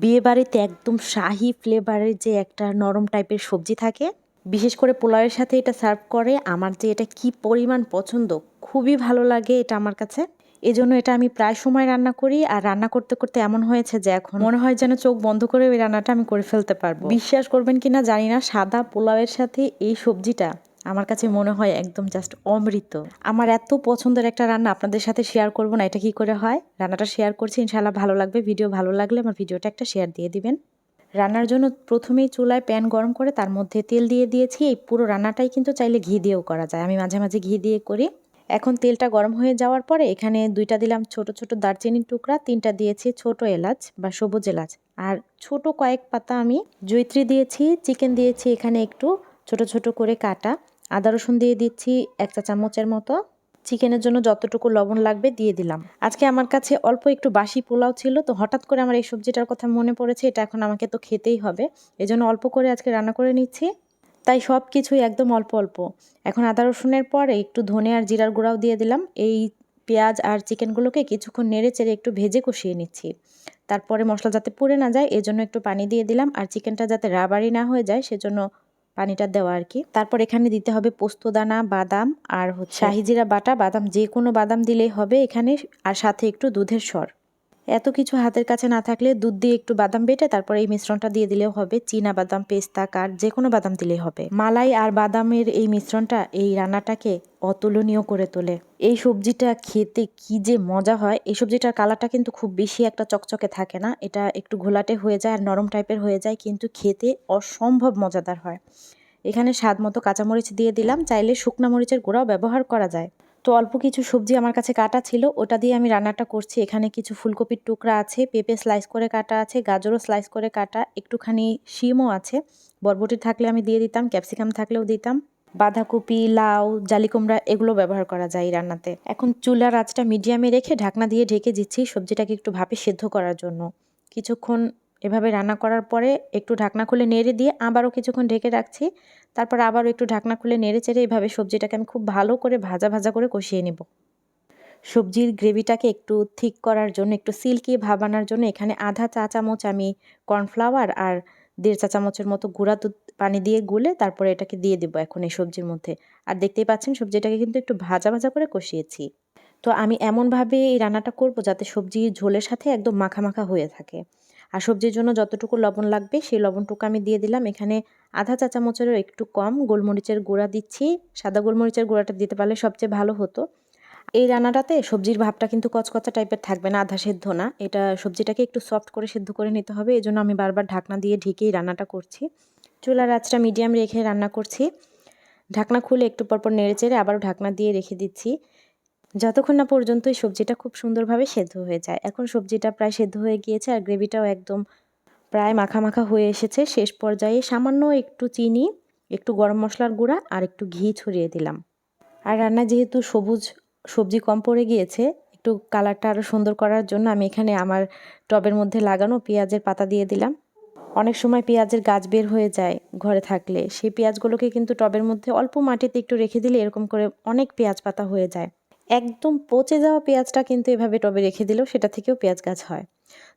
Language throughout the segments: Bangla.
বিয়ে বাড়িতে একদম শাহি ফ্লেভারের যে একটা নরম টাইপের সবজি থাকে, বিশেষ করে পোলাওয়ের সাথে এটা সার্ভ করে, আমার যে এটা কি পরিমাণ পছন্দ, খুবই ভালো লাগে এটা আমার কাছে। এজন্য এটা আমি প্রায় সময় রান্না করি, আর রান্না করতে করতে এমন হয়েছে যে এখন মনে হয় যেন চোখ বন্ধ করে ওই রান্নাটা আমি করে ফেলতে পারব। বিশ্বাস করবেন কিনা জানি না, সাদা পোলাওয়ের সাথে এই সবজিটা আমার কাছে মনে হয় একদম জাস্ট অমৃত। আমার এত পছন্দের একটা রান্না আপনাদের সাথে শেয়ার করব না, এটা কি করে হয়? রান্নাটা শেয়ার করছি ইনশাল্লাহ ভালো লাগবে ভিডিও ভালো লাগলে আমার ভিডিওটা একটা শেয়ার দিয়ে দিবেন। রান্নার জন্য প্রথমেই চুলায় প্যান গরম করে তার মধ্যে তেল দিয়ে দিয়েছি, এই পুরো রান্নাটাই কিন্তু চাইলে ঘি দিয়েও করা যায়, আমি মাঝে মাঝে ঘি দিয়ে করি। এখন তেলটা গরম হয়ে যাওয়ার পরে এখানে দুইটা দিলাম ছোট ছোট দারচিনির টুকরা, তিনটা দিয়েছি ছোট এলাচ বা সবুজ এলাচ। আর ছোট কয়েক পাতা আমি জৈত্রী দিয়েছি, চিকেন দিয়েছি এখানে একটু ছোট ছোট করে কাটা। আদা রসুন দিয়ে দিচ্ছি এক চা চামচের মতো। চিকেনের জন্য যতটুকু লবণ লাগবে দিয়ে দিলাম। আজকে আমার কাছে অল্প একটু বাসি পোলাও ছিল, তো হঠাৎ করে আমার এই সবজিটার কথা মনে পড়েছে, এটা এখন আমাকে তো খেতেই হবে। এজন্য অল্প করে আজকে রান্না করে নিচ্ছি। তাই সব কিছুই একদম অল্প অল্প। এখন আদা রসুনের পরে একটু ধনে আর জিরার গুঁড়াও দিয়ে দিলাম। এই পেঁয়াজ আর চিকেনগুলোকে কিছুক্ষণ নেড়ে চেড়ে একটু ভেজে কষিয়ে নিচ্ছি। তারপরে মশলা যাতে পুড়ে না যায়, এজন্য একটু পানি দিয়ে দিলাম। আর চিকেনটা যাতে রাবারি না হয়ে যায়, সেজন্য পানিটা দেওয়া আর কি। তারপর এখানে দিতে হবে পোস্তদানা, বাদাম আর হচ্ছে শাহিজিরা বাটা, বাদাম যে কোনো বাদাম দিলেই হবে এখানে, আর সাথে একটু দুধের স্বর এত কিছু হাতের কাছে না থাকলে দুধ দিয়ে একটু বাদাম বেটে তারপর এই মিশ্রণটা দিয়ে দিলেও হবে। চীনা বাদাম, পেস্তা কার যে কোনো বাদাম দিলেই হবে। মালাই আর বাদামের এই মিশ্রণটা এই রান্নাটাকে অতুলনীয় করে তোলে। এই সবজিটা খেতে কি যে মজা হয়, এই সবজিটার কালারটা কিন্তু খুব বেশি একটা চকচকে থাকে না। এটা একটু ঘোলাটে হয়ে যায় আর নরম টাইপের হয়ে যায়, কিন্তু খেতে অসম্ভব মজাদার হয়। এখানে স্বাদ মতো কাঁচামরিচ দিয়ে দিলাম। চাইলে শুকনা মরিচের গুঁড়াও ব্যবহার করা যায়। তো অল্প কিছু সবজি আমার কাছে কাটা ছিল, ওটা দিয়ে আমি রান্নাটা করছি। এখানে কিছু ফুলকপির টুকরা আছে, পেঁপে স্লাইস করে কাটা আছে, গাজরও স্লাইস করে কাটা, একটুখানি শিমও আছে। বরবটি থাকলে আমি দিয়ে দিতাম, ক্যাপসিকাম থাকলেও দিতাম। বাঁধাকপি, লাউ জালি কুমড়া এগুলো ব্যবহার করা যায় রান্নাতে। এখন চুলার আঁচটা মিডিয়ামে রেখে ঢাকনা দিয়ে ঢেকে দিচ্ছি সবজিটাকে একটু ভাপে সেদ্ধ করার জন্য। কিছুক্ষণ এভাবে রান্না করার পরে একটু ঢাকনা খুলে নেড়ে দিয়ে আবারও কিছুক্ষণ ঢেকে রাখছি। তারপর আবারও একটু ঢাকনা খুলে নেড়ে চেড়ে এভাবে সবজিটাকে আমি খুব ভালো করে ভাজা ভাজা করে কষিয়ে নেব। সবজির গ্রেভিটাকে একটু থিক করার জন্য, একটু সিল্কি ভাবানোর জন্য এখানে আধা চা চামচ আমি কর্নফ্লাওয়ার আর দেড় চা চামচের মতো গুঁড়া দুধ পানি দিয়ে গুলে তারপরে এটাকে দিয়ে দেবো এখন এই সবজির মধ্যে। আর দেখতেই পাচ্ছেন সবজিটাকে কিন্তু একটু ভাজা ভাজা করে কষিয়েছি। তো আমি এমনভাবে এই রান্নাটা করব যাতে সবজি ঝোলের সাথে একদম মাখা মাখা হয়ে থাকে। আর সবজির জন্য যতটুকু লবণ লাগবে সেই লবণটুকু আমি দিয়ে দিলাম। এখানে আধা চা চামচেরও একটু কম গোলমরিচের গুঁড়া দিচ্ছি। সাদা গোলমরিচের গুঁড়াটা দিতে পারলে সবচেয়ে ভালো হতো। এই রান্নাটাতে সবজির ভাবটা কিন্তু কচকচা টাইপের থাকবে না, আধা সেদ্ধ না। এটা সবজিটাকে একটু সফট করে সেদ্ধ করে নিতে হবে এই জন্য আমি বারবার ঢাকনা দিয়ে ঢেকেই রান্নাটা করছি। চুলার আঁচটা মিডিয়াম রেখে রান্না করছি। ঢাকনা খুলে একটু পরপর নেড়ে চেড়ে আবারও ঢাকনা দিয়ে রেখে দিচ্ছি। যতক্ষণ না পর্যন্ত এই সবজিটা খুব সুন্দরভাবে সেদ্ধ হয়ে যায়। এখন সবজিটা প্রায় সেদ্ধ হয়ে গিয়েছে আর গ্রেভিটাও একদম প্রায় মাখা মাখা হয়ে এসেছে। শেষ পর্যায়ে সামান্য একটু চিনি, একটু গরম মশলার গুঁড়া আর একটু ঘি ছড়িয়ে দিলাম। আর রান্না যেহেতু সবুজ সবজি কম পড়ে গিয়েছে, একটু কালারটা আরও সুন্দর করার জন্য আমি এখানে আমার টবের মধ্যে লাগানো পেঁয়াজের পাতা দিয়ে দিলাম। অনেক সময় পেঁয়াজের গাছ বের হয়ে যায় ঘরে থাকলে। সেই পেঁয়াজগুলোকে কিন্তু টবের মধ্যে অল্প মাটিতে একটু রেখে দিলে এরকম করে অনেক পেঁয়াজ পাতা হয়ে যায়। একদম পচে যাওয়া পেঁয়াজটা কিন্তু এভাবে টবে রেখে দিলেও সেটা থেকেও পেঁয়াজ গাছ হয়।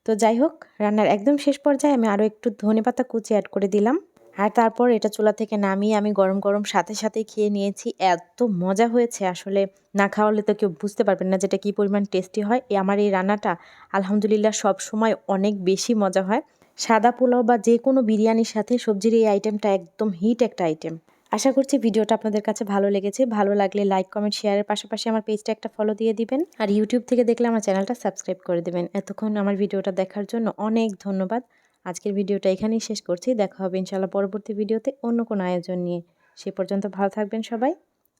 তো যাই হোক, রান্নার একদম শেষ পর্যায়ে আমি আরও একটু ধনে পাতা কুচি অ্যাড করে দিলাম। আর তারপর এটা চুলা থেকে নামিয়ে আমি গরম গরম সাথে সাথে খেয়ে নিয়েছি। এত মজা হয়েছে আসলে। না খাওয়ালে তো কেউ বুঝতে পারবেন না যেটা কী পরিমাণ টেস্টি হয়। এ আমার এই রান্নাটা আলহামদুলিল্লাহ সব সময় অনেক বেশি মজা হয়। সাদা পোলাও বা যে কোনো বিরিয়ানির সাথে সবজির এই আইটেমটা একদম হিট একটা আইটেম আশা করছি ভিডিওটা আপনাদের কাছে ভালো লেগেছে। ভালো লাগলে লাইক কমেন্ট শেয়ারের পাশাপাশি আমার পেজটা একটা ফলো দিয়ে দিবেন। আর ইউটিউব থেকে দেখলে আমার চ্যানেলটা সাবস্ক্রাইব করে দেবেন। এতক্ষণ আমার ভিডিওটা দেখার জন্য অনেক ধন্যবাদ। আজকের ভিডিওটা এখানেই শেষ করছি। দেখা হবে ইনশাল্লাহ পরবর্তী ভিডিওতে অন্য কোনো আয়োজন নিয়ে। সে পর্যন্ত ভালো থাকবেন সবাই।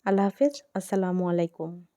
আল্লাহ হাফিজ। আসসালামু আলাইকুম।